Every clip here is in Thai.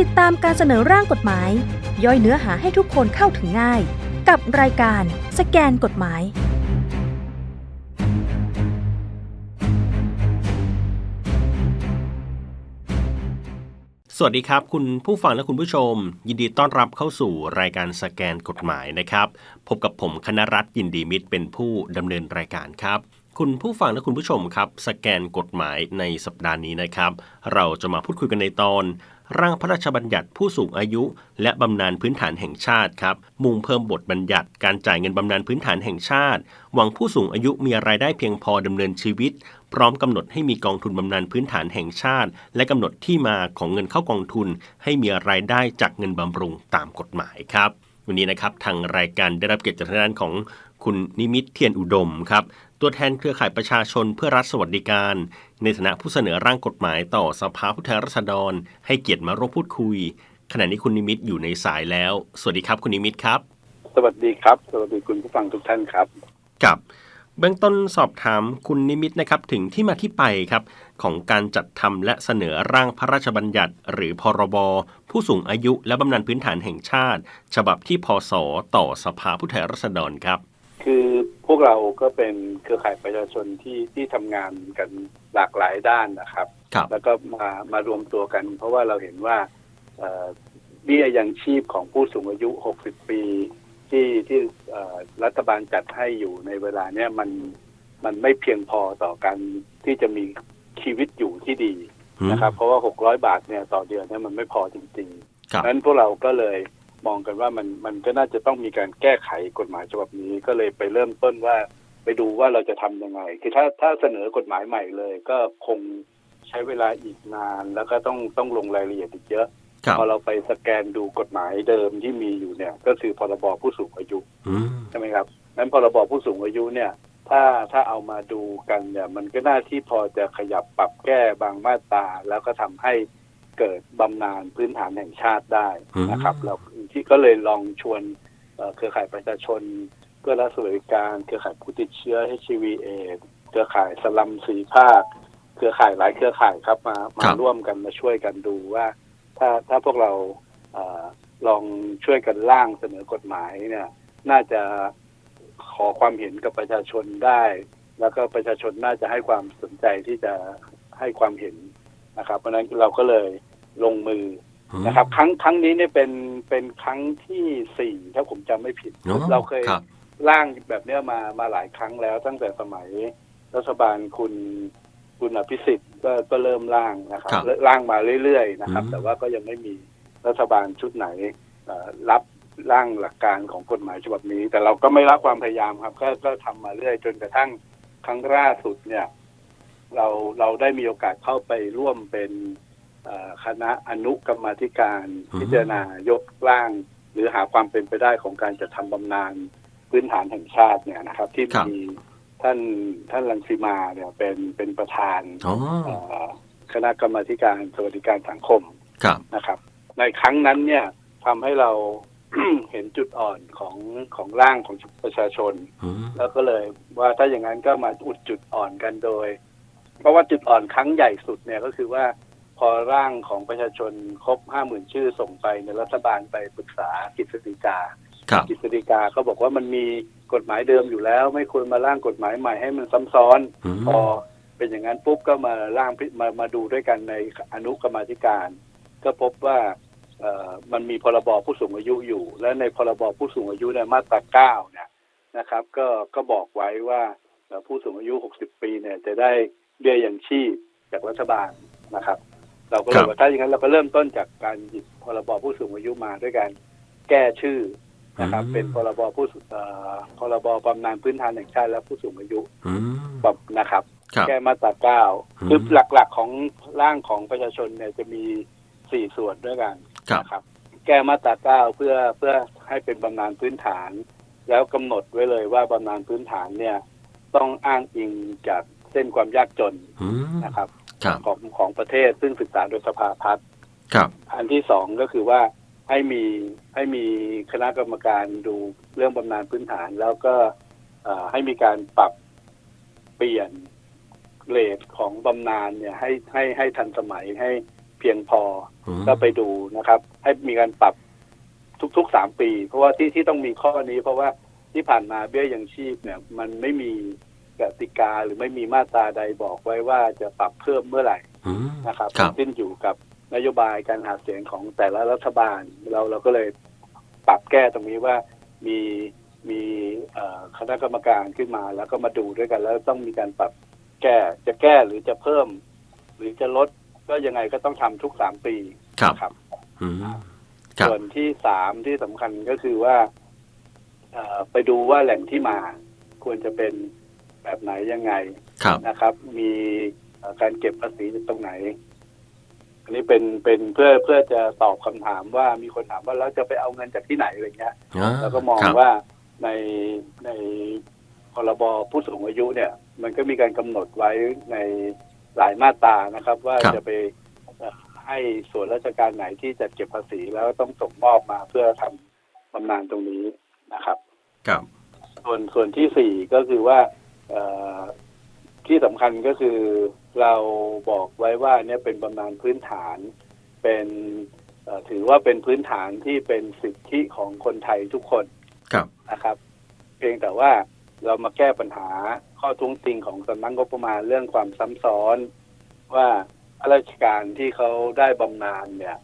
ติดตามการเสนอร่างกฎหมาย ย่อยเนื้อหาให้ทุกคนเข้าถึงง่าย กับรายการสแกนกฎหมาย สวัสดีครับ คุณผู้ฟังและคุณผู้ชม ยินดีต้อนรับเข้าสู่รายการสแกนกฎหมายนะครับ พบกับผมคณรัตยินดีมิตรเป็นผู้ดำเนินรายการครับคุณผู้ฟังและคุณผู้ชมครับ สแกนกฎหมายในสัปดาห์นี้นะครับ เราจะมาพูดคุยกันในตอน ร่างพระราชบัญญัติผู้สูงอายุ และบำนาญพื้นฐานแห่งชาติครับ มุ่งเพิ่มบทบัญญัติการจ่ายเงินบำนาญพื้นฐานแห่งชาติ หวังผู้สูงอายุมีรายได้เพียงพอดำเนินชีวิต พร้อมกำหนดให้มีกองทุนบำนาญพื้นฐานแห่งชาติ และกำหนดที่มาของเงินเข้ากองทุน ให้มีรายได้จากเงินบำรุงตามกฎหมายครับ วันนี้นะครับทางรายการได้รับเกียรติจากทางด้านของคุณนิมิตเทียนอุดมครับตัวแทนเครือข่ายประชาชนเพื่อรัฐสวัสดิการ ในฐานะผู้เสนอร่างกฎหมายต่อสภาผู้แทนราษฎร ให้เกียรติมาร่วมพูดคุย ขณะนี้คุณนิมิตอยู่ในสายแล้ว สวัสดีครับคุณนิมิตครับ สวัสดีครับ สวัสดีคุณผู้ฟังทุกท่านครับกับเบื้องต้นสอบถามคุณนิมิตนะครับถึงที่มาที่ไปครับ ของการจัดทำและเสนอร่างพระราชบัญญัติ หรือพรบ ผู้สูงอายุและบำนาญพื้นฐานแห่งชาติ ฉบับที่พศต่อสภาผู้แทนราษฎรครับ คือพวกเราก็เป็นเครือข่ายประชาชนที่ที่ทำงานกันหลากหลายด้านนะครับ ครับ แล้วก็มามารวมตัวกัน เพราะว่าเราเห็นว่าเอ่อเบี้ยยังชีพของผู้สูงอายุ 60 ปี ที่ที่เอ่อรัฐบาลจัดให้อยู่ในเวลาเนี้ยมันมันไม่เพียงพอต่อการที่จะมีชีวิตอยู่ที่ดีนะครับ เพราะว่า 600 บาทเนี่ยต่อเดือนเนี่ยมันไม่พอจริงๆครับนั้นพวกเราก็เลย มองกันว่ามันมันก็น่าจะต้องมีการแก้ไขกฎหมายฉบับนี้ก็เลยไปเริ่มต้นว่าไปดูว่าเราจะทำยังไง คือถ้าถ้าเสนอกฎหมายใหม่เลย ก็คงใช้เวลาอีกนาน แล้วก็ต้องต้องลงรายละเอียดอีกเยอะครับพอเราไปสแกนดูกฎหมายเดิมที่มีอยู่เนี่ย ก็คือพรบผู้สูงอายุอืมใช่ไหมครับนั้นพรบผู้สูงอายุเนี่ย ถ้าถ้าเอามาดูกันเนี่ย มันก็น่าที่พอจะขยับปรับแก้บางมาตราแล้วก็ทำให้ เกิดบำนาญพื้นฐานแห่งชาติได้นะครับเราที่ก็เลยลองชวนเอ่อเครือข่ายประชาชน เพื่อรัฐสวัสดิการเครือข่ายผู้ติดเชื้อ HIV เอดเครือข่ายสลัมสีภาค เครือข่ายหลายเครือข่ายครับมามาร่วมกันมาช่วยกันดูว่า ถ้าถ้าพวกเราเออลองช่วยกันร่างเสนอกฎหมายเนี่ย น่าจะขอความเห็นกับประชาชนได้ แล้วก็ประชาชนน่าจะให้ความสนใจที่จะให้ความเห็นนะครับ เพราะฉะนั้นเราก็เลย ลงมือนะครับ ครั้งครั้งนี้เนี่ยเป็นเป็นครั้งที่สี่ถ้าผมจำไม่ผิดอ๋อเราเคยครับร่างแบบเนี้ยมามาหลายครั้งแล้ว ตั้งแต่สมัยรัฐบาลคุณคุณอภิสิทธิ์ก็ก็เริ่มร่างนะครับครับร่างมาเรื่อยๆนะครับอืมแต่ว่าก็ยังไม่มีรัฐบาลชุดไหนเอ่อรับร่างหลักการของกฎหมายฉบับนี้ แต่เราก็ไม่ละความพยายามครับ ก็ก็ทำมาเรื่อยจนกระทั่งครั้งล่าสุดเนี่ย เราเราได้มีโอกาสเข้าไปร่วมเป็นเอ่อ คณะอนุกรรมาธิการอืมพิจารณายกร่าง หรือหาความเป็นไปได้ของการจัดทำบำนาญพื้นฐานแห่งชาติเนี่ยนะครับ ที่ครับมีท่านท่านรังสีมาเนี่ยเป็นเป็นประธานอ๋อเอ่อคณะกรรมาธิการสวัสดิการสังคมครับนะครับ ในครั้งนั้นเนี่ยทำให้เราเห็นจุดอ่อนของของร่างของประชาชนอืมแล้วก็เลยว่าถ้าอย่างนั้นก็มาอุดจุดอ่อนกันโดย เพราะว่าจุดอ่อนครั้งใหญ่สุดเนี่ยก็คือว่า พอร่างของประชาชนครบห้าหมื่นชื่อส่งไปในยรัฐบาลไปปรึกษากฤษฎีกาครับกฤษฎีกาก็บอกว่ามันมีกฎหมายเดิมอยู่แล้ว ไม่ควรมาร่างกฎหมายใหม่ให้มันซ้ำซ้อนอืมพอเป็นอย่างนั้นปุ๊บก็มาร่างพิมามาดูด้วยกันในอนุกรรมาธิการ ก็พบว่าเอ่อมันมีพรบผู้สูงอายุอยู่ และในพรบผู้สูงอายุในมาตราเก้าเนี่ยนะครับ ก็ก็บอกไว้ว่าเอ่อผู้สูงอายุ 60 ปีเนี่ยจะได้เบี้ยยังชีพจากรัฐบาลนะครับ เราก็เลครัยบว่าถ้าอย่างนั้นเราก็เริ่มต้นจากการหยิบพรบผู้สูงอายุมาด้วยการแก้ชื่อนะครับ เป็นพรบผู้สูเอ่อพรบบำนาญพื้นฐานแห่งชาติและผู้สูงอายุอืมแบบนะครับครับ แก้มาตราเก้าอืมคือหลักๆของร่างของประชาชนเนี่ยจะมีสี่ส่วนด้วยกันครับนะครับ แก้มาตราเก้าเพื่อเพื่อให้เป็นบำนาญพื้นฐาน แล้วกำหนดไว้เลยว่าบำนาญพื้นฐานเนี่ย ต้องอ้างอิงจากเส้นความยากจนอืมนะครับครับ ของของประเทศซึ่งศึกษาโดยสภาพัฒน์ครับอันที่สองก็คือว่าให้มีให้มีคณะกรรมการดูเรื่องบำนาญพื้นฐาน แล้วก็เอ่อให้มีการปรับเปลี่ยนเรทของบำนาญเนี่ยให้ให้ให้ทันสมัยให้เพียงพออืมก็ไปดูนะครับ ให้มีการปรับทุกๆสามปี เพราะว่าที่ที่ต้องมีข้อนี้ เพราะว่าที่ผ่านมาเบี้ยยังชีพเนี่ย มันไม่มี กติกาหรือไม่มีมาตราใดบอกไว้ว่าจะปรับเพิ่มเมื่อไหร่อืมนะครับครับ ขึ้นอยู่กับนโยบายการหาเสียงของแต่ละรัฐบาล เราเราก็เลยปรับแก้ตรงนี้ว่ามีมีเอ่อคณะกรรมการขึ้นมา แล้วก็มาดูด้วยกัน แล้วต้องมีการปรับแก้จะแก้หรือจะเพิ่ม หรือจะลดก็ยังไงก็ต้องทำทุกสามปีครับนะครับ อืมครับ ส่วนที่สามที่สำคัญก็คือว่าเอ่อไปดูว่าแหล่งที่มาควรจะเป็น แบบไหนยังไงครับ นะครับ มีเอ่อการเก็บภาษีจากตรงไหน อันนี้เป็นเป็นเพื่อเพื่อจะตอบคำถามว่ามีคนถามว่าแล้วจะไปเอาเงินจากที่ไหนอะไรเงี้ยอ่าแล้วก็มองครับว่าในในพรบผู้สูงอายุเนี่ย มันก็มีการกำหนดไว้ในหลายมาตรานะครับ ว่าครับจะไปเอ่อให้ส่วนราชการไหนที่จะเก็บภาษีแล้วต้องส่งมอบมาเพื่อทำบำนาญตรงนี้นะครับ ครับ ส่วนส่วนที่สี่ก็คือว่าเอ่อ ที่สำคัญก็คือเราบอกไว้ว่าเนี่ยเป็นบำนาญพื้นฐานเป็นเอ่อถือว่าเป็นพื้นฐานที่เป็นสิทธิของคนไทยทุกคนครับนะครับ เพียงแต่ว่าเรามาแก้ปัญหาข้อท้วงติงของสำนักงบประมาณเรื่องความซ้ำซ้อนว่าข้าราชการที่เขาได้บำนาญเนี่ย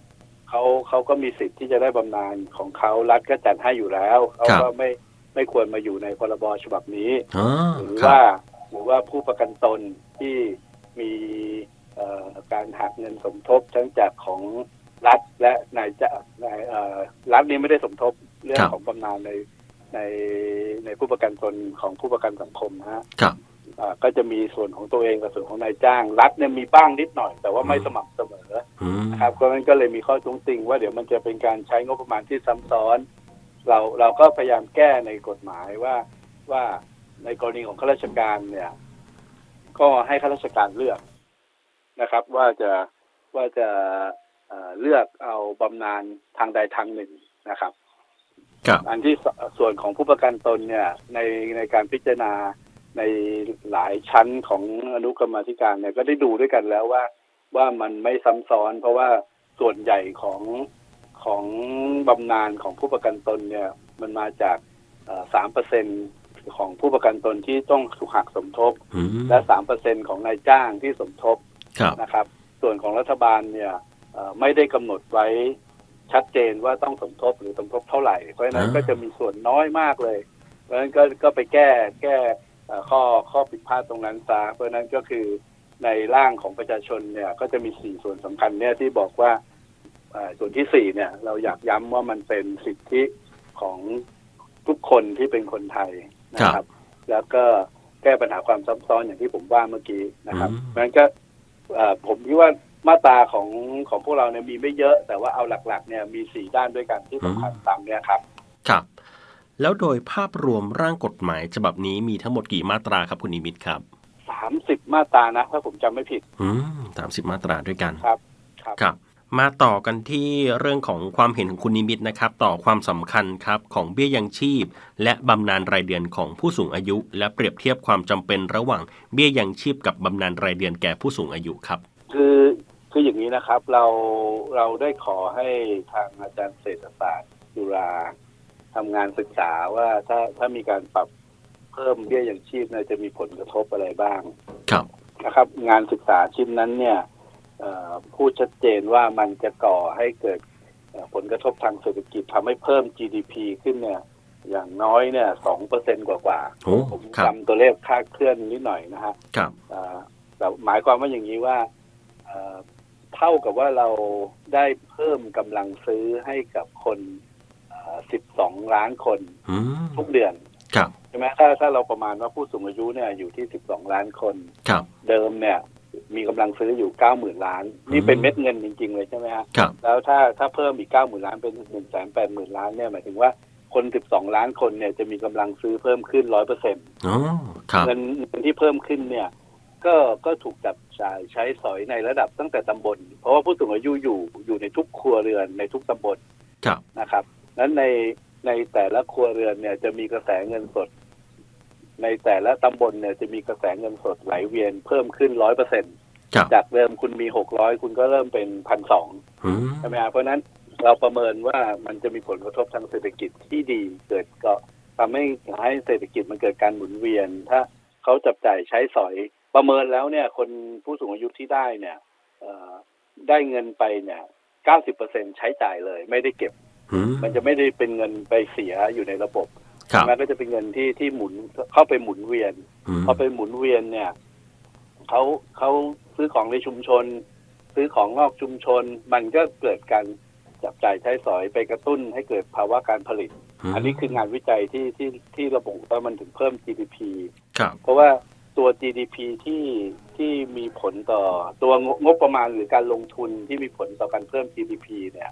เขาเขาก็มีสิทธิ์ที่จะได้บำนาญของเขารัฐก็จัดให้อยู่แล้วเขาก็ไม่ ไม่ควรมาอยู่ในพรบฉบับนี้อ๋อหรือครับว่าหรือว่าผู้ประกันตนที่มีเอ่อการหักเงินสมทบทั้งจากของรัฐและนายจะนายเอ่อรัฐนี้ไม่ได้สมทบเรื่องของบำนาญในในในผู้ประกันตนของผู้ประกันสังคมนะฮะครับอ่าก็จะมีส่วนของตัวเองกับส่วนของนายจ้าง รัฐเนี่ยมีบ้างนิดหน่อย แต่ว่าไม่สม่ำเสมออืมนะครับเพราะฉะนั้นก็เลยมีข้อท้วงติงว่าเดี๋ยวมันจะเป็นการใช้งบประมาณที่ซ้ำซ้อน เราเราก็พยายามแก้ในกฎหมายว่าว่าในกรณีของข้าราชการเนี่ย ก็ให้ข้าราชการเลือกนะครับ ว่าจะว่าจะเอ่อเลือกเอาบำนาญทางใดทางหนึ่งนะครับครับอันที่สส่วนของผู้ประกันตนเนี่ย ในในการพิจารณาในหลายชั้นของอนุกรรมาธิการเนี่ยก็ได้ดูด้วยกันแล้วว่าว่ามันไม่ซ้ำซ้อน เพราะว่าส่วนใหญ่ของ ของบำนาญของผู้ประกันตนเนี่ย มันมาจากสามเปอร์เซ็นของผู้ประกันตนที่ต้องถูกหักสมทบอืมและสามเปอร์เซ็นของนายจ้างที่สมทบครับนะครับ ส่วนของรัฐบาลเนี่ยเอ่อไม่ได้กำหนดไว้ชัดเจนว่าต้องสมทบหรือสมทบเท่าไหร่ เพราะฉะนั้นอ่าก็จะมีส่วนน้อยมากเลย เพราะฉะนั้นก็ก็ไปแก้แก้เอ่อข้อข้อผิดพลาดตรงนั้นซะเพราะฉะนั้นก็คือในร่างของประชาชนเนี่ยก็จะมีสี่ส่วนสำคัญเนี่ยที่บอกว่าเอ่อ ส่วนที่สี่เนี่ยเราอยากย้ำว่ามันเป็นสิทธิของทุกคนที่เป็นคนไทยนะครับ แล้วก็แก้ปัญหาความซับซ้อนอย่างที่ผมว่าเมื่อกี้นะครับอืมเพราะฉะนั้นก็เอ่อผมคิดว่ามาตราของของพวกเราเนี่ยมีไม่เยอะ แต่ว่าเอาหลัก ๆ เนี่ยมีสี่ด้านด้วยกันที่สำคัญตามเนี้ยครับ ครับ แล้วโดยภาพรวมร่างกฎหมายฉบับนี้มีทั้งหมดกี่มาตราครับคุณนิมิตครับสามสิบมาตรานะถ้าผมจำไม่ผิด อืมสามสิบมาตราด้วยกันครับ ครับครับ มาต่อกันที่เรื่องของความเห็นของคุณนิมิตนะครับ ต่อความสำคัญครับของเบี้ยยังชีพ และบำนาญรายเดือนของผู้สูงอายุ และเปรียบเทียบความจำเป็นระหว่างเบี้ยยังชีพกับบำนาญรายเดือนแก่ผู้สูงอายุครับ คือคืออย่างนี้นะครับเราเราได้ขอให้ทางอาจารย์เศรษฐศาสตร์จุฬาทำงานศึกษาว่าถ้าถ้ามีการปรับเพิ่มเบี้ยยังชีพเนี่ยจะมีผลกระทบอะไรบ้างครับนะครับ งานศึกษาชิ้นนั้นเนี่ยเอ่อ พูดชัดเจนว่ามันจะก่อให้เกิดเอ่อผลกระทบทางเศรษฐกิจทำให้เพิ่ม GDP ขึ้นเนี่ยอย่างน้อยเนี่ยสองเปอร์เซ็นกว่ากว่าๆโอ้ผมครับจำตัวเลขคลาดเคลื่อนนิดหน่อยนะฮะครับอ่าแต่หมายความว่าอย่างนี้ว่าเอ่อเท่ากับว่าเราได้เพิ่มกำลังซื้อให้กับคนสิบสองล้านคนอืมทุกเดือนครับใช่ไหมถ้าถ้าเราประมาณว่าผู้สูงอายุเนี่ยอยู่ที่สิบสองล้านคนครับเดิมเนี่ย มีกำลังซื้ออยู่เก้าหมื่นล้าน นี่เป็นอืมเม็ดเงินจริง ๆ เลยใช่ไหมฮะครับแล้วถ้าถ้าเพิ่มอีกเก้าหมื่นล้านเป็นหนึ่งแสนแปดหมื่นล้านเนี่ยหมายถึงว่าคนสิบสองล้านคนเนี่ยจะมีกำลังซื้อเพิ่มขึ้นร้อยเปอร์เซ็นต์อ๋อครับเงินเงินที่เพิ่มขึ้นเนี่ย ก็ก็ถูกจับจ่ายใช้สอยในระดับตั้งแต่ตำบล เพราะว่าผู้สูงอายุอยู่อยู่ในทุกครัวเรือนในทุกตำบลครับนะครับนั้นในในแต่ละครัวเรือนเนี่ยจะมีกระแสเงินสด ในแต่ละตำบลเนี่ยจะมีกระแสเงินสดไหลเวียนเพิ่มขึ้นร้อยเปอร์เซ็นตครับจากเดิมคุณมีหกร้อยคุณก็เริ่มเป็นพันสองอืมใช่ไหมครับเพราะฉะนั้นเราประเมินว่ามันจะมีผลกระทบทางเศรษฐกิจที่ดีเกิดก็ทำให้ให้เศรษฐกิจมันเกิดการหมุนเวียน ถ้าเขาจับจ่ายใช้สอย ประเมินแล้วเนี่ย คนผู้สูงอายุที่ได้เนี่ยเอ่อได้เงินไปเนี่ยเก้าสิบเปอร์เซ็นใช้จ่ายเลย ไม่ได้เก็บอืมมันจะไม่ได้เป็นเงินไปเสียอยู่ในระบบครับ มันก็จะเป็นเงินที่ที่หมุนเข้าไปหมุนเวียนอืมพอไปหมุนเวียนเนี่ยเขาเขาซื้อของในชุมชน ซื้อของนอกชุมชน มันก็เกิดการจับจ่ายใช้สอยไปกระตุ้นให้เกิดภาวะการผลิตมอันนี้คืองานวิจัยที่ที่ที่ระบุว่ามันถึงเพิ่ม GDP ครับเพราะว่าตัว GDP ที่ที่มีผลต่อตัวงบงบประมาณหรือการลงทุนที่มีผลต่อการเพิ่ม GDP เนี่ย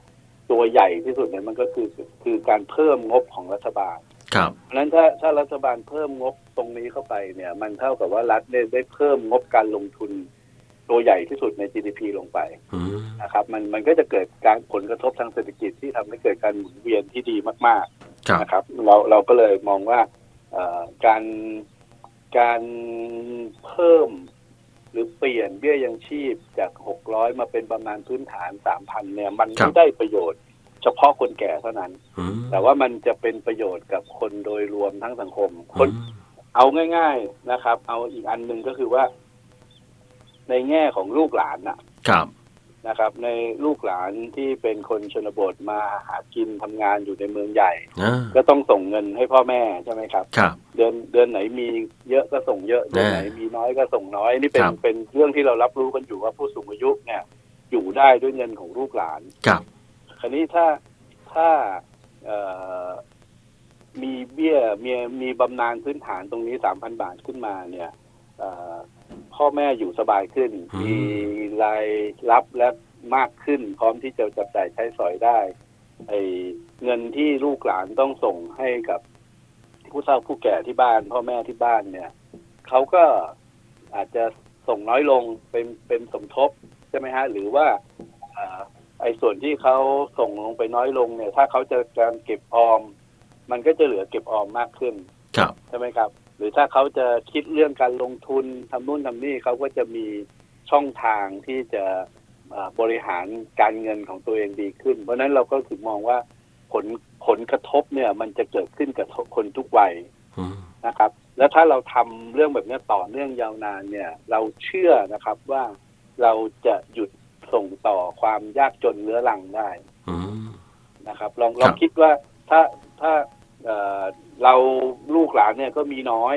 ตัวใหญ่ที่สุดเนี่ยมันก็คือคือการเพิ่มงบของรัฐบาลครับ เพราะฉะนั้นถ้าถ้ารัฐบาลเพิ่มงบตรงนี้เข้าไปเนี่ย มันเท่ากับว่ารัฐได้ได้เพิ่มงบการลงทุนตัวใหญ่ที่สุดใน GDP ลงไปอืมนะครับ มันมันก็จะเกิดการผลกระทบทางเศรษฐกิจที่ทำให้เกิดการหมุนเวียนที่ดีมากครับๆนะครับ เราเราก็เลยมองว่าเอ่อการการเพิ่มหรือเปลี่ยนเบี้ยยังชีพจาก 600 มาเป็นประมาณพื้นฐาน 3,000 เนี่ย มันครัไม่บได้ประโยชน์ เฉพาะคนแก่เท่านั้นอืมแต่ว่ามันจะเป็นประโยชน์กับคนโดยรวมทั้งสังคม คนอืมเอาง่าย ๆนะครับ เอาอีกอันหนึ่งก็คือว่า ในแง่ของลูกหลานน่ะ ครับนะครับ ในลูกหลานที่เป็นคนชนบทมาหากินทำงานอยู่ในเมืองใหญ่อ่าก็ต้องส่งเงินให้พ่อแม่ใช่ไหมครับครับ เดือนเดือนไหนมีเยอะก็ส่งเยอะ เดือนไหนมีน้อยก็ส่งน้อย นี่เป็นครับเป็นเรื่องที่เรารับรู้กันอยู่ว่าผู้สูงอายุเนี่ย อยู่ได้ด้วยเงินของลูกหลานครับค ราวนี้ถ้าถ้าเอ่อมีเบี้ยมีมีบำนาญพื้นฐานตรงนี้สามพันบาทขึ้นมาเนี่ยเอ่อพ่อแม่อยู่สบายขึ้นอืมมีรายรับและมากขึ้น พร้อมที่จะจับจ่ายใช้สอยได้ไอ้เงินที่ลูกหลานต้องส่งให้กับผู้เฒ่าผู้แก่ที่บ้าน พ่อแม่ที่บ้านเนี่ยเขาก็อาจจะส่งน้อยลงเป็นเป็นสมทบใช่ไหมฮะ หรือว่าเอ่อ ไอ้ส่วนที่เขาส่งลงไปน้อยลงเนี่ย ถ้าเขาจะการเก็บออม มันก็จะเหลือเก็บออมมากขึ้นครับใช่ไหมครับ หรือถ้าเขาจะคิดเรื่องการลงทุนทำนู่นทำนี่เขาก็จะมีช่องทางที่จะอ่าบริหารการเงินของตัวเองดีขึ้น เพราะฉะนั้นเราก็ถึงมองว่าผลผลกระทบเนี่ย มันจะเกิดขึ้นกับคนทุกวัยอืมนะครับ แล้วถ้าเราทำเรื่องแบบนี้ต่อเนื่องยาวนานเนี่ย เราเชื่อนะครับว่าเราจะหยุด ส่งต่อความยากจนเรื้อรังได้อืมนะครับ ลองครับลองคิดว่าถ้าถ้าเอ่อเราลูกหลานเนี่ยก็มีน้อย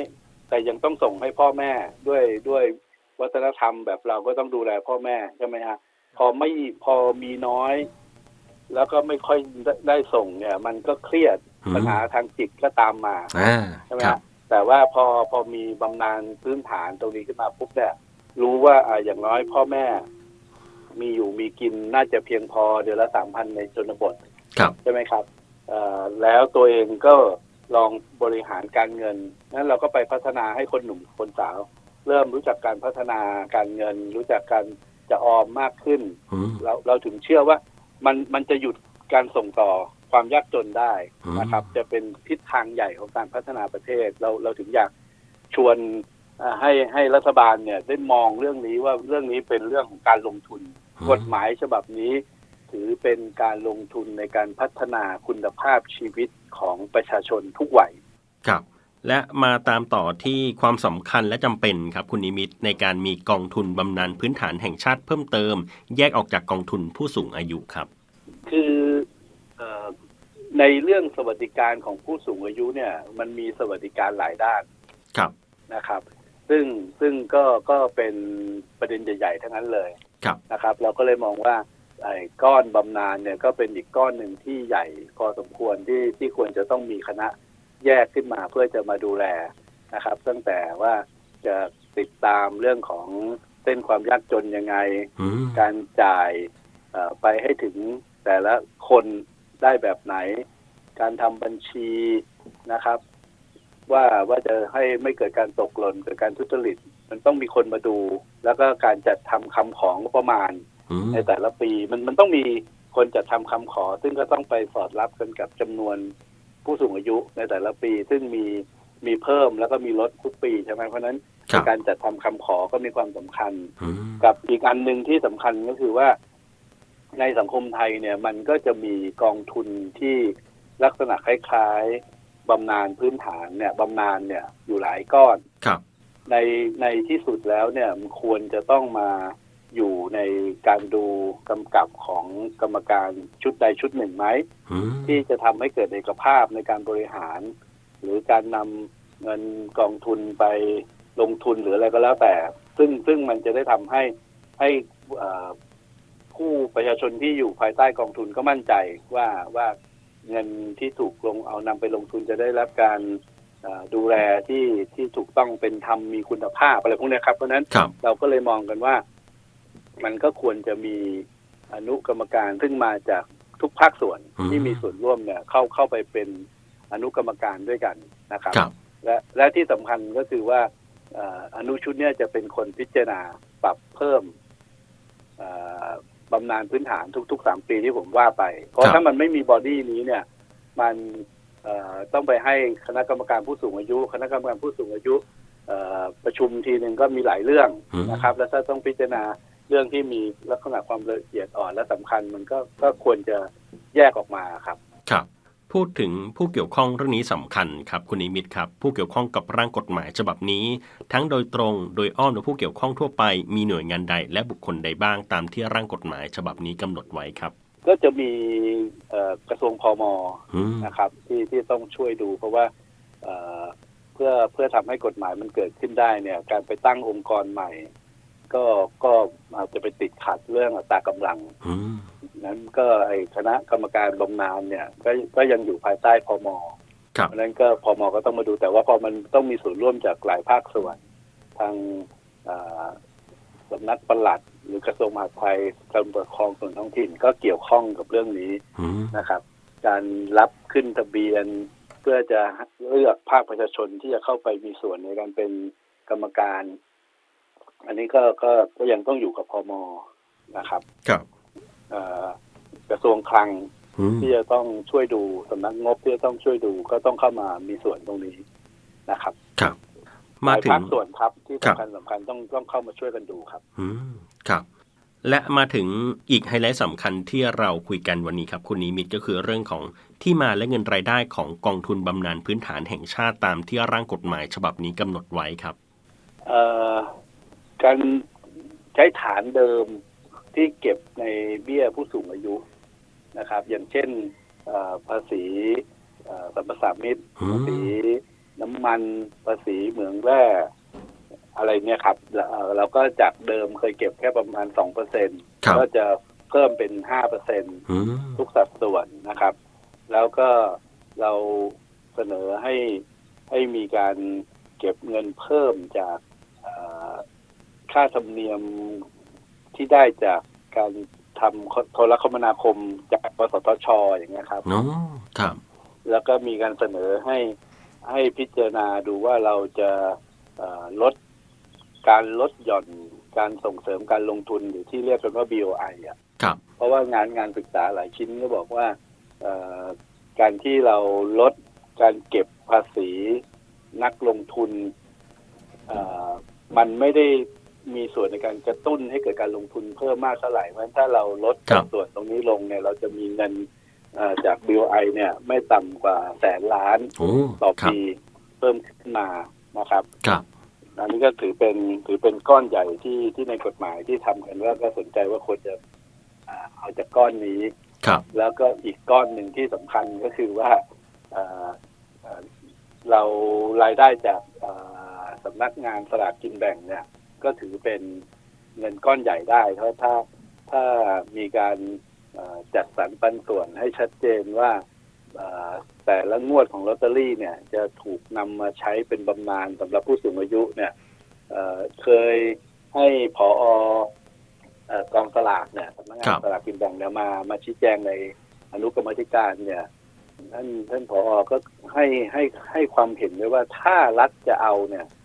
แต่ยังต้องส่งให้พ่อแม่ด้วยด้วยวัฒนธรรมแบบเราก็ต้องดูแลพ่อแม่ใช่ไหมฮะพอไม่พอมีน้อย แล้วก็ไม่ค่อยได้ได้ส่งเนี่ย มันก็เครียดอืมปัญหาทางจิตก็ตามมาอ่าใช่ไหมครัฮะบแต่ว่าพอพอมีบำนาญพื้นฐานตรงนี้ขึ้นมาปุ๊บเนี่ยรู้ว่าอ่าอย่างน้อยพ่อแม่ มีอยู่มีกินน่าจะเพียงพอเดือนละสามพันในชนบทครับใช่ไหมครับเอ่อแล้วตัวเองก็ลองบริหารการเงินนั้นเราก็ไปพัฒนาให้คนหนุ่มคนสาว เริ่มรู้จักการพัฒนาการเงิน รู้จักการจะออมมากขึ้นอืมเราเราถึงเชื่อว่ามันมันจะหยุดการส่งต่อความยากจนได้อืมนะครับ จะเป็นทิศทางใหญ่ของการพัฒนาประเทศ เราเราถึงอยากชวนอ่าให้ให้รัฐบาลเนี่ยได้มองเรื่องนี้ว่าเรื่องนี้เป็นเรื่องของการลงทุน กฎหมายฉบับนี้ ถือเป็นการลงทุนในการพัฒนาคุณภาพชีวิตของประชาชนทุกวัยครับ และมาตามต่อที่ความสำคัญและจำเป็นครับคุณนิมิตในการมีกองทุนบำนาญพื้นฐานแห่งชาติเพิ่มเติม แยกออกจากกองทุนผู้สูงอายุครับ คือเออในเรื่องสวัสดิการของผู้สูงอายุเนี่ย มันมีสวัสดิการหลายด้านครับนะครับ ซึ่งซึ่งก็ก็เป็นประเด็นใหญ่ๆทั้งนั้นเลยครับ นะครับ เราก็เลยมองว่าไอ้ก้อนบำนาญเนี่ยก็เป็นอีกก้อนหนึ่งที่ใหญ่พอสมควรที่ที่ควรจะต้องมีคณะแยกขึ้นมาเพื่อจะมาดูแลนะครับ ตั้งแต่ว่าจะติดตามเรื่องของเส้นความยากจนยังไงอืมการจ่ายเอ่อไปให้ถึงแต่ละคนได้แบบไหน การทำบัญชีนะครับ ว่าว่าจะให้ไม่เกิดการตกหล่นเกิดการทุจริต มันต้องมีคนมาดู แล้วก็การจัดทำคำของงบประมาณอืมในแต่ละปีมันมันต้องมีคนจัดทำคำขอ ซึ่งก็ต้องไปสอดรับกันกับจำนวนผู้สูงอายุในแต่ละปี ซึ่งมีมีเพิ่มแล้วก็มีลดทุกปีใช่ไหมเพราะฉะนั้นครัในบการจัดทำคำขอก็มีความสำคัญอืมกับอีกอันหนึ่งที่สำคัญก็คือว่า ในสังคมไทยเนี่ย มันก็จะมีกองทุนที่ลักษณะคล้ายๆบำนาญพื้นฐานเนี่ยบำนาญเนี่ยอยู่หลายก้อนครับ ในในที่สุดแล้วเนี่ยมันควรจะต้องมาอยู่ในการดูกำกับของกรรมการชุดใดชุดหนึ่งไหมอืมที่จะทำให้เกิดเอกภาพในการบริหาร หรือการนำเงินกองทุนไปลงทุนหรืออะไรก็แล้วแต่ ซึ่งซึ่งมันจะได้ทำให้ให้เอ่อผู้ประชาชนที่อยู่ภายใต้กองทุนก็มั่นใจว่าว่าเงินที่ถูกลงเอานำไปลงทุนจะได้รับการเอ่อ ดูแลที่ที่ถูกต้องเป็นธรรมมีคุณภาพอะไรพวกเนี้ยครับเพราะฉะนั้นครับเราก็เลยมองกันว่า มันก็ควรจะมีอนุกรรมการซึ่งมาจากทุกภาคส่วนอืมที่มีส่วนร่วมเนี่ย เข้าเข้าไปเป็นอนุกรรมการด้วยกันนะครับครับและและที่สำคัญก็คือว่าเอ่ออนุชุดเนี่ยจะเป็นคนพิจารณาปรับเพิ่มเอ่อบำนาญพื้นฐานทุกๆสามปีที่ผมว่าไป เพครัราะบถ้ามันไม่มีบอดี้นี้เนี่ย มันเอ่อ ต้องไปให้คณะกรรมการผู้สูงอายุ คณะกรรมการผู้สูงอายุเอ่อประชุมทีหนึ่งก็มีหลายเรื่องอืมนะครับ แล้วถ้าต้องพิจารณาเรื่องที่มีลักษณะความละเอียดอ่อนและสำคัญมันก็ก็ควรจะแยกออกมาครับครับ พูดถึงผู้เกี่ยวข้องเรื่องนี้สำคัญครับคุณนิมิตครับ ผู้เกี่ยวข้องกับร่างกฎหมายฉบับนี้ ทั้งโดยตรงโดยอ้อมและผู้เกี่ยวข้องทั่วไป มีหน่วยงานใดและบุคคลใดบ้างตามที่ร่างกฎหมายฉบับนี้กำหนดไว้ครับ ก็จะมีเอ่อกระทรวงพมอืมนะครับ ที่ที่ต้องช่วยดูเพราะว่าเอ่อเพื่อเพื่อทำให้กฎหมายมันเกิดขึ้นได้เนี่ย การไปตั้งองค์กรใหม่ ก็ก็อาจจะไปติดขัดเรื่องอัตรากำลังอืมนั้นก็ไอคณะกรรมการบำนาญเนี่ย ก็ก็ยังอยู่ภายใต้พมครับเพราะฉะนั้นก็พมก็ต้องมาดูแต่ว่าพอมันต้องมีส่วนร่วมจากหลายภาคส่วน ทางเอ่อสำนักปลัด หรือกระทรวงมหาดไทยกรมปกครองส่วนท้องถิ่นก็เกี่ยวข้องกับเรื่องนี้อืมนะครับ การรับขึ้นทะเบียน เพื่อจะเลือกภาคประชาชนที่จะเข้าไปมีส่วนในการเป็นกรรมการ อันนี้ก็ก็ก็ยังต้องอยู่กับพมนะครับ ครับเอ่อกระทรวงคลังอืมที่จะต้องช่วยดูสำนักงบที่จะต้องช่วยดูก็ต้องเข้ามามีส่วนตรงนี้นะครับ ครับ มาถึหลยงภาคส่วนครับที่ครับสำคัญสำคัญต้องต้องเข้ามาช่วยกันดูครับ อืมครับ และมาถึงอีกไฮไลท์สำคัญที่เราคุยกันวันนี้ครับ คุณนิมิตก็คือเรื่องของที่มาและเงินรายได้ของกองทุนบำนาญพื้นฐานแห่งชาติตามที่ร่างกฎหมายฉบับนี้กำหนดไว้ครับเอ่อการใช้ฐานเดิมที่เก็บในเบี้ยผู้สูงอายุนะครับ อย่างเช่นเอ่อภาษีเอ่อสรรพสามิตอืมภาษี น้ำมันภาษีเหมืองแร่อะไรเนี่ยครับเอ่อเราก็จากเดิมเคยเก็บแค่ประมาณสองเปอร์เซ็นครับก็จะเพิ่มเป็นห้าเปอร์เซ็นอืมทุกสัดส่วนนะครับ แล้วก็เราเสนอให้ให้มีการเก็บเงินเพิ่มจากเอ่อค่าธรรมเนียมที่ได้จากการทำโทรคมนาคมจากกสทชอย่างเงี้ยครับเนาะครับ แล้วก็มีการเสนอให้ ให้พิจารณาดูว่าเราจะเอ่อลดการลดหย่อนการส่งเสริมการลงทุนหรือที่เรียกกันว่า BOI อะครับเพราะว่างานงานศึกษาหลายชิ้นก็บอกว่าเอ่อการที่เราลดการเก็บภาษีนักลงทุนเอ่อมันไม่ได้มีส่วนในการกระตุ้นให้เกิดการลงทุนเพิ่มมากเท่าไหร่เพราะฉะนั้นถ้าเราลดครับส่วนตรงนี้ลงเนี่ยเราจะมีเงินเอ่อ จาก BOI เนี่ยไม่ต่ำกว่าแสนล้านโอ้ต่อครับปีเพิ่มขึ้นมานะครับครับอันนี้ก็ถือเป็นถือเป็นก้อนใหญ่ที่ที่ในกฎหมายที่ทำกันว่าก็สนใจว่าควรจะอ่าเอาจากก้อนนี้ครับ แล้วก็อีกก้อนหนึ่งที่สำคัญก็คือว่าเอ่อเอ่อเรารายได้จากเอ่อสำนักงานสลากกินแบ่งเนี่ย ก็ถือเป็นเงินก้อนใหญ่ได้เพราะถ้าถ้ามีการเอ่อ จัดสรรปันส่วนให้ชัดเจนว่าเอ่อแต่ละงวดของลอตเตอรี่เนี่ยจะถูกนำมาใช้เป็นบำนาญสำหรับผู้สูงอายุเนี่ยเอ่อเคยให้ผอเอ่อกองสลากเนี่ยสำนักงาครันบสลากกินแบ่งเนี่ยมามาชี้แจงในอนุกรรมาธิการเนี่ยท่านท่านผอก็ให้ให้ให้ความเห็นไว้ว่าถ้ารัฐจะเอาเนี่ยก็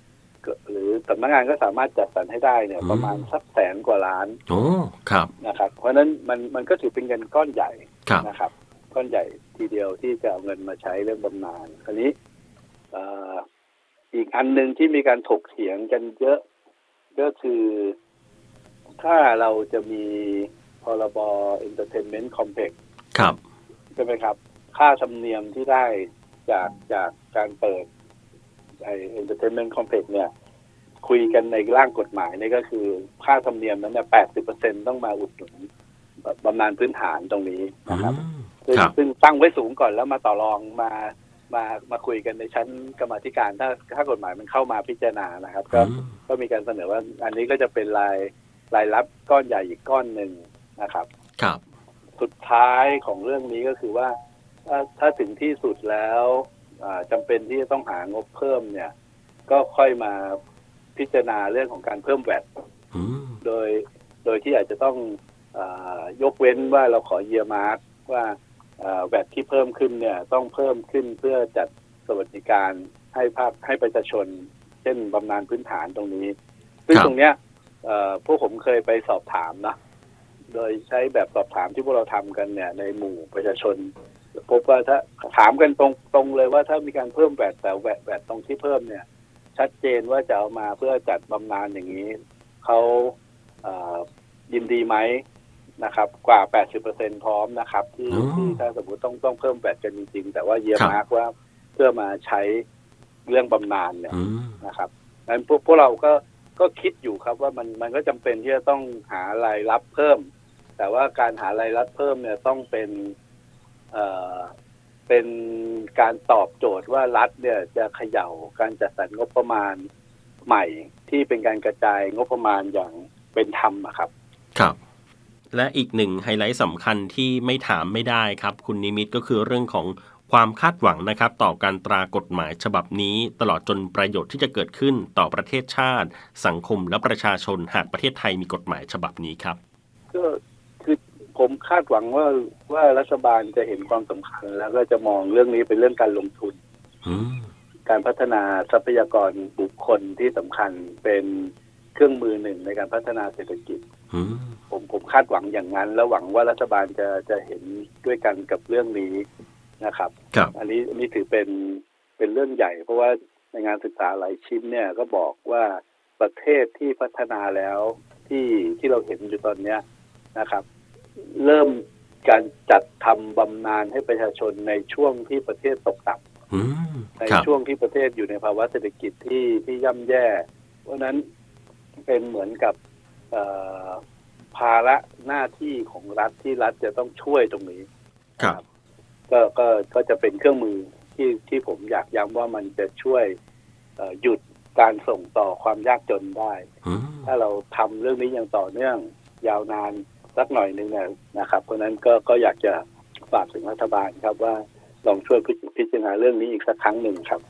หรือสำนักงานก็สามารถจัดสรรให้ได้เนี่ยอืมประมาณสักแสนกว่าล้านโอ้ครับนะครับ เพราะฉะนั้นมันมันก็ถือเป็นเงินก้อนใหญ่ครับนะครับ ก้อนใหญ่ทีเดียวที่จะเอาเงินมาใช้เรื่องบำนาญคราวนี้เอ่ออีกอันหนึ่งที่มีการถกเถียงกันเยอะก็คือถ้าเราจะมีพรบ Entertainment Complex ครับใช่ไหมครับ ค่าธรรมเนียมที่ได้จากจากการเปิด ไอ Entertainment Complex เนี่ย คุยกันในร่างกฎหมายเนี่ยก็คือ ค่าธรรมเนียมนั้นเนี่ยแปดสิบเปอร์เซ็นต้องมาอุดหนุนบำนาญพื้นฐานตรงนี้อืนะครับมซึ่งครับซึ่งตั้งไว้สูงก่อนแล้วมาต่อรองมามามาคุยกันในชั้นกรรมาธิการถ้าถ้ากฎหมายมันเข้ามาพิจารณานะครับ ก็อืมก็มีการเสนอว่าอันนี้ก็จะเป็นรายรายรับก้อนใหญ่อีกก้อนหนึ่งนะครับ ครับ สุดท้ายของเรื่องนี้ก็คือว่าถ้าถ้าถึงที่สุดแล้ว อ่าจำเป็นที่จะต้องหางบเพิ่มเนี่ย ก็ค่อยมาพิจารณาเรื่องของการเพิ่มแวดอืมโดยโดยที่อาจจะต้องอายกเว้นว่าเราขอเยียมาร์กว่าแวดที่เพิ่มขึ้นเนี่ยต้องเพิ่มขึ้นเพื่อจัดสวัสดิการให้ภาคให้ประชาชน เช่นบำนาญพื้นฐานตรงนี้ ซึ่งครับตรงเนี้ยเอ่อพวกผมเคยไปสอบถามนะ โดยใช้แบบสอบถามที่พวกเราทำกันเนี่ย ในหมู่ประชาชน พบว่าถ้าถามกันตรงตรงเลยว่าถ้ามีการเพิ่มแวดแต่แวดแวดตรงที่เพิ่มเนี่ย ชัดเจนว่าจะเอามาเพื่อจัดบำนาญอย่างนี้เขาเอ่อยินดีไหมนะครับ กว่า 80%พร้อมนะครับ ที่อืมที่ถ้าสมมติต้องต้องเพิ่มแบตกันจริงๆแต่ว่าเยียครับมาร์กว่าเพื่อมาใช้เรื่องบำนาญเนี่ยอืมนะครับนั้นพวกพวกเราก็ก็คิดอยู่ครับว่ามันมันก็จำเป็นที่จะต้องหารายรับเพิ่ม แต่ว่าการหารายรับเพิ่มเนี่ยต้องเป็น เอ่อเป็นการตอบโจทย์ว่ารัฐเนี่ยจะเขย่าการจัดสรรงบประมาณใหม่ที่เป็นการกระจายงบประมาณอย่างเป็นธรรมอะครับ ครับ และอีกหนึ่งไฮไลท์สำคัญที่ไม่ถามไม่ได้ครับ คุณนิมิตก็คือเรื่องของความคาดหวังนะครับ ต่อการตรากฎหมายฉบับนี้ ตลอดจนประโยชน์ที่จะเกิดขึ้นต่อประเทศชาติ สังคมและประชาชนหากประเทศไทยมีกฎหมายฉบับนี้ครับก็คือ ผมคาดหวังว่าว่ารัฐบาลจะเห็นความสำคัญ แล้วก็จะมองเรื่องนี้เป็นเรื่องการลงทุน อืมการพัฒนาทรัพยากรบุคคลที่สำคัญเป็นเครื่องมือหนึ่งในการพัฒนาเศรษฐกิจ อืมผมผมคาดหวังอย่างนั้น แล้วหวังว่ารัฐบาลจะจะเห็นด้วยกันกับเรื่องนี้นะครับ ครับ อันนี้อันนี้ถือเป็นเป็นเรื่องใหญ่ เพราะว่าในงานศึกษาหลายชิ้นเนี่ยก็บอกว่าประเทศที่พัฒนาแล้วที่ที่เราเห็นอยู่ตอนเนี้ยนะครับ เริ่มการจัดทำบำนาญให้ประชาชนในช่วงที่ประเทศตกต่ำอืมในครับช่วงที่ประเทศอยู่ในภาวะเศรษฐกิจที่ที่ย่ำแย่ เพราะฉะนั้นเป็นเหมือนกับเอ่อภาระหน้าที่ของรัฐที่รัฐจะต้องช่วยตรงนี้ครับ ก็ก็ก็จะเป็นเครื่องมือที่ที่ผมอยากย้ำว่ามันจะช่วยเอ่อหยุดการส่งต่อความยากจนได้อืมถ้าเราทำเรื่องนี้อย่างต่อเนื่อง ยาวนาน สักหน่อยหนึ่งเนี่ยนะครับ เพราะนั้นก็ก็อยากจะฝากถึงรัฐบาลครับว่าลองช่วยพิพิจารณาเรื่องนี้อีกสักครั้งหนึ่งครับ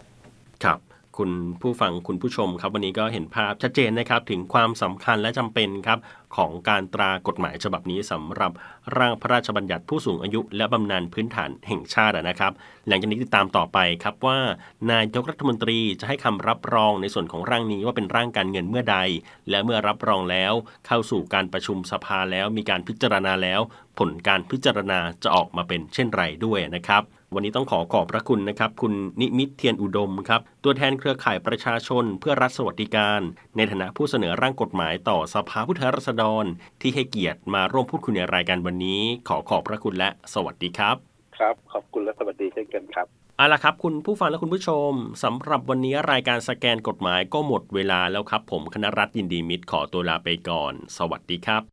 ครับ คุณผู้ฟังคุณผู้ชมครับ วันนี้ก็เห็นภาพชัดเจนนะครับ ถึงความสำคัญและจำเป็นครับ ของการตรากฎหมายฉบับนี้สำหรับร่างพระราชบัญญัติผู้สูงอายุ และบำนาญพื้นฐานแห่งชาตินะครับ หลังจากนี้ติดตามต่อไปครับว่านายกรัฐมนตรีจะให้คำรับรองในส่วนของร่างนี้ว่าเป็นร่างการเงินเมื่อใด และเมื่อรับรองแล้ว เข้าสู่การประชุมสภาแล้วมีการพิจารณาแล้ว ผลการพิจารณาจะออกมาเป็นเช่นไรด้วยนะครับ วันนี้ต้องขอขอบพระคุณนะครับ คุณนิมิตเทียนอุดมครับ ตัวแทนเครือข่ายประชาชนเพื่อรัฐสวัสดิการ ในฐานะผู้เสนอร่างกฎหมายต่อสภาผู้แทนราษฎร ที่ให้เกียรติมาร่วมพูดคุยในรายการวันนี้ ขอขอบพระคุณและสวัสดีครับ ครับ ขอบคุณและสวัสดีเช่นกันครับเอาละครับ คุณผู้ฟังและคุณผู้ชมสำหรับวันนี้รายการสแกนกฎหมายก็หมดเวลาแล้วครับ ผมคณรัฐยินดีมิตรขอตัวลาไปก่อน สวัสดีครับ